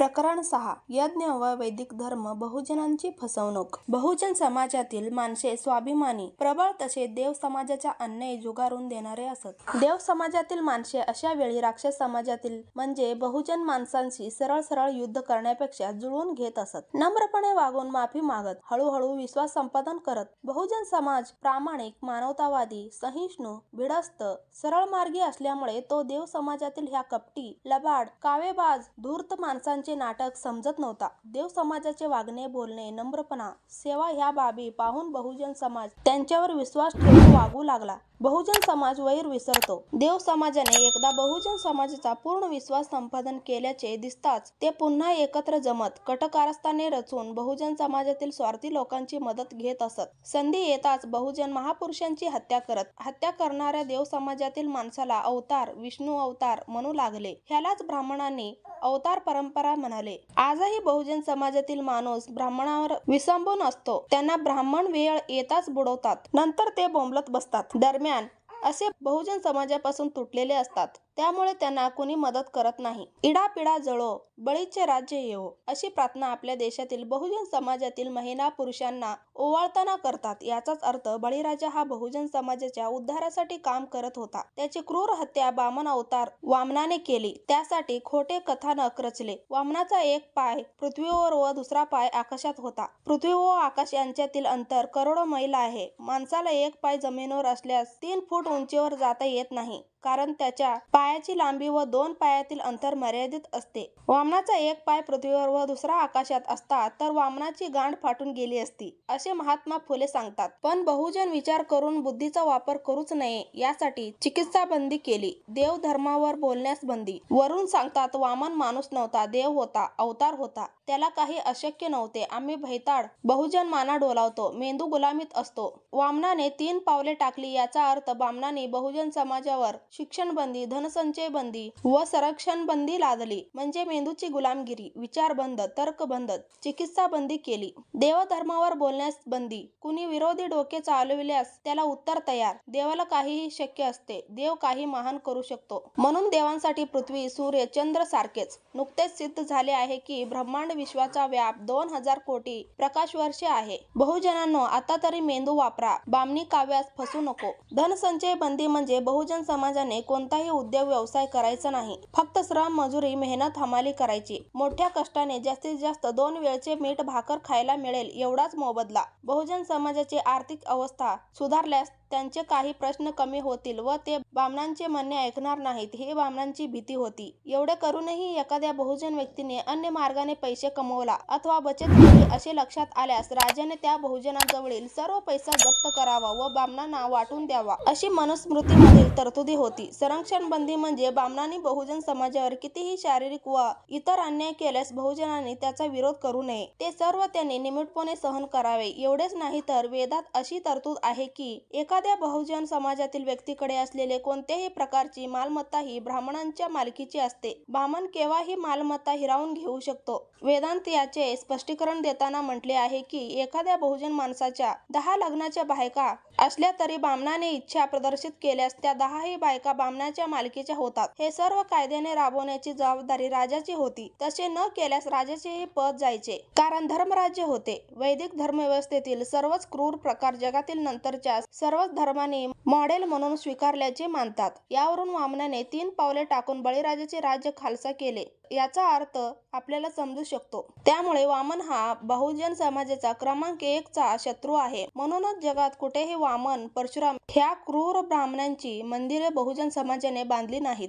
प्रकरण सहा. यज्ञ व वैदिक धर्म बहुजनांची फसवणूक. बहुजन समाजातील माणसे स्वाभिमानी प्रबळ तसे देव समाजाच्या अन्याय जुगारून देणारे असत. देव समाजातील माणसे अशा वेळी राक्षस समाजातील म्हणजे बहुजन माणसांशी सरळ सरळ युद्ध करण्यापेक्षा जुळवून घेत असत. नम्रपणे वागून माफी मागत हळूहळू विश्वास संपादन करत बहुजन समाज प्रामाणिक मानवतावादी सहिष्णू भिडस्त सरळ मार्गी असल्यामुळे तो देव समाजातील ह्या कपटी लबाड कावेबाज धूर्त माणसांचे नाटक समजत नव्हता. देव समाजाचे वागणे बोलणे नम्रपणा सेवा ह्या बाबी पाहून बहुजन समाज त्यांच्यावर विश्वास ठेवून वागू लागला. बहुजन समाज वैर विसरतो. देव समाजाने एकदा बहुजन समाजाचा पूर्ण विश्वास संपादन केल्याचे दिसताच ते पुन्हा एकत्र जमत कटकारस्थाने रचून बहुजन समाजातील स्वार्थी लोकांची मदत घेत असत. संधी येताच बहुजन महापुरुषांची हत्या करत हत्या करणाऱ्या देव समाजातील माणसाला अवतार विष्णू अवतार म्हणू लागले. ह्यालाच ब्राह्मणांनी अवतार परंपरा म्हणाले. आजही बहुजन समाजातील माणूस ब्राह्मणावर विसंबून असतो. त्यांना ब्राह्मण वेळ येताच बुडवतात. नंतर ते बोंबलत बसतात. दरम्यान असे बहुजन समाजापासून तुटलेले असतात. त्यामुळे त्यांना कुणी मदत करत नाही. इडापिडा जळो बळीचे राज्य येवो अशी प्रार्थना आपल्या देशातील बहुजन समाजातील महिला पुरुषांना ओवाळताना करतात. याचाच अर्थ बळीराजा हा बहुजन समाजाच्या उद्धारासाठी काम करत होता. त्याची क्रूर हत्या बामन अवतार वामनाने केली. त्यासाठी खोटे कथानक रचले. वामनाचा एक पाय पृथ्वीवर व दुसरा पाय आकाशात होता. पृथ्वी व आकाश यांच्यातील अंतर करोडो मैल आहे. माणसाला एक पाय जमिनीवर असल्यास तीन फूट उंचीवर जाता येत नाही. कारण त्याच्या पाय पायाची लांबी व दोन पायातील अंतर मर्यादित असते. वामनाचा एक पाय पृथ्वीवर व दुसरा आकाशात असता तर वामनाची गांड फाटून गेली असती असे महात्मा फुले सांगतात. पण बहुजन विचार करून बुद्धीचा वापर करूच नये यासाठी चिकित्सा बंदी केली. देव धर्मावर बोलण्यास बंदी. वरून सांगतात वामन माणूस नव्हता देव होता अवतार होता. त्याला काही अशक्य नव्हते. आम्ही भैताड बहुजन माना डोलावतो. मेंदू गुलामीत असतो. वामनाने तीन पावले टाकली याचा अर्थ बामनाने बहुजन समाजावर शिक्षण बंदी धनसंचय बंदी व संरक्षण बंदी लादली. म्हणजे मेंदूची गुलामगिरी विचार बंद तर्क बंद चिकित्सा बंदी केली. देवधर्मावर बोलण्यास बंदी. कुणी विरोधी डोके चालविल्यास त्याला उत्तर तयार. देवाला काहीही शक्य असते. देव काही महान करू शकतो. म्हणून देवांसाठी पृथ्वी सूर्य चंद्र सारखेच. नुकतेच सिद्ध झाले आहे की ब्रह्मांड विश्वाचा व्याप दोन हजार कोटी प्रकाश वर्षे आहे. बहुजनांनो आता तरी मेंदू वापरा. बामणी काव्यास फसू नको. धनसंचय बंदी म्हणजे बहुजन समाजाने कोणताही उद्योग व्यवसाय करायचा नाही. फक्त श्रम मजुरी मेहनत हमाली करायची. मोठ्या कष्टाने जास्तीत जास्त दोन वेळचे मीठ भाकर खायला मिळेल एवढाच मोबदला. बहुजन समाजाची आर्थिक अवस्था सुधारल्यास त्यांचे काही प्रश्न कमी होतील व ते बामणांचे म्हणणे ऐकणार नाहीत. हे बामणांची भीती होती. एवढे करूनही एखाद्या बहुजन व्यक्तीने अन्य मार्गाने पैसे कमवला अथवा बचत केली असे लक्षात आल्यास राजाने त्या बहुजनाजवळील सर्व पैसा जप्त करावा व बामणांना वाटून द्यावा अशी मनुस्मृतीमधील तरतुदी होती. संरक्षण बंदी म्हणजे बामणांनी बहुजन समाजावर कितीही शारीरिक व इतर अन्याय केल्यास बहुजनांनी त्याचा विरोध करू नये. ते सर्व त्यांनी निमिटपणे सहन करावे. एवढेच नाही तर वेदात अशी तरतूद आहे की एका एखाद्या बहुजन समाजातील व्यक्तीकडे असलेले कोणत्याही प्रकारची मालमत्ता ही ब्राह्मणांच्या मालकीची असते. ब्राह्मण केव्हाही मालमत्ता हिरावून घेऊ शकतो. वेदांत याचे स्पष्टीकरण देताना म्हटले आहे की एखाद्या बहुजन माणसाच्या दहा लग्नाच्या बायका असल्या तरी बामणाने इच्छा प्रदर्शित केल्यास त्या दहाही बायका बामणाच्या मालकीच्या होतात. हे सर्व कायद्याने राबवण्याची जबाबदारी राजाची होती. तसे न केल्यास राजाचेही पद जायचे. कारण धर्मराज्य होते. वैदिक धर्मव्यवस्थेतील सर्वच क्रूर प्रकार जगातील नंतरच्या सर्वच धर्मांनी मॉडेल म्हणून स्वीकारल्याचे मानतात. यावरून वामनाने तीन पावले टाकून बळीराजाचे राज्य खालसा केले. याचा अर्थ आपल्याला समजू शकतो. त्यामुळे वामन हा बहुजन समाजाचा क्रमांक एक चा शत्रू आहे. म्हणूनच जगात कुठेही वामन परशुराम ह्या क्रूर ब्राह्मणांची मंदिरे बहुजन समाजाने बांधली नाहीत.